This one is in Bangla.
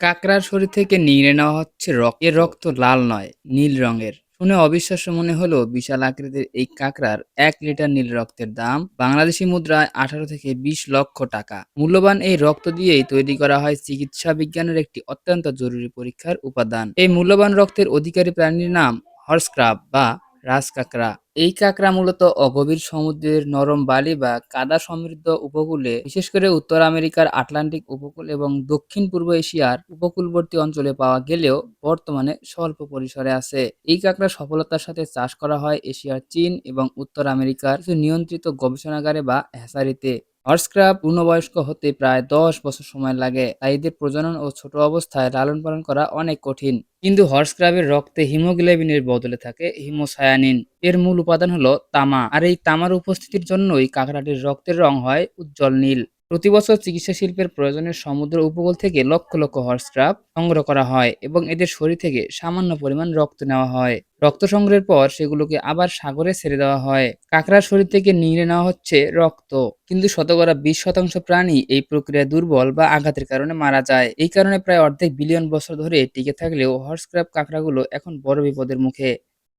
কাকড়ার শরীর থেকে নিংড়ে নেওয়া হচ্ছে রক্ত। এর রক্ত লাল নয়, নীল রঙের। শুনে অবিশ্বাস্য মনে হলো বিশাল আকৃতির এই কাকড়ার এক লিটার নীল রক্তের দাম। বাংলাদেশি মুদ্রায় আঠারো থেকে বিশ লক্ষ টাকা। মূল্যবান এই রক্ত দিয়েই তৈরি করা হয় চিকিৎসা বিজ্ঞানের একটি অত্যন্ত জরুরি পরীক্ষার উপাদান। এই মূল্যবান রক্তের অধিকারী প্রাণীর নাম হর্সক্রাব বা রাজকাকড়া। এই কাঁকড়া মূলত অগভীর সমুদ্রের নরম বালি বা কাদা সমৃদ্ধ উপকূলে, বিশেষ করে উত্তর আমেরিকার আটলান্টিক উপকূল এবং দক্ষিণ পূর্ব এশিয়ার উপকূলবর্তী অঞ্চলে পাওয়া গেলেও বর্তমানে স্বল্প পরিসরে আছে। এই কাঁকড়া সফলতার সাথে চাষ করা হয় এশিয়ার চীন এবং উত্তর আমেরিকার কিছু নিয়ন্ত্রিত গবেষণাগারে বা হ্যাসারিতে হর্সক্রাব পূর্ণবয়স্ক হতে প্রায় দশ বছর সময় লাগে। তাই এদের প্রজনন ও ছোট অবস্থায় লালন পালন করা অনেক কঠিন। কিন্তু হর্সক্রাবের রক্তে হিমোগ্লোবিনের বদলে থাকে হিমোসায়ানিন। এর মূল উপাদান হলো তামা। আর এই তামার উপস্থিতির জন্যই কাঁকড়াটির রক্তের রং হয় উজ্জ্বল নীল। প্রতি বছর চিকিৎসা শিল্পের প্রয়োজনে সমুদ্র উপকূল থেকে লক্ষ লক্ষ হর্সক্রাব সংগ্রহ করা হয় এবং এদের শরীর থেকে সামান্য পরিমাণ রক্ত নেওয়া হয়। রক্ত সংগ্রহের পর সেগুলোকে আবার সাগরে ছেড়ে দেওয়া হয়। কাঁকড়ার শরীর থেকে নিংড়ে নেওয়া হচ্ছে রক্ত। কিন্তু শতকরা বিশ শতাংশ প্রাণী এই প্রক্রিয়া দুর্বল বা আঘাতের কারণে মারা যায়। এই কারণে প্রায় অর্ধেক বিলিয়ন বছর ধরে টিকে থাকলেও হর্সক্রাব কাঁকড়াগুলো এখন বড় বিপদের মুখে।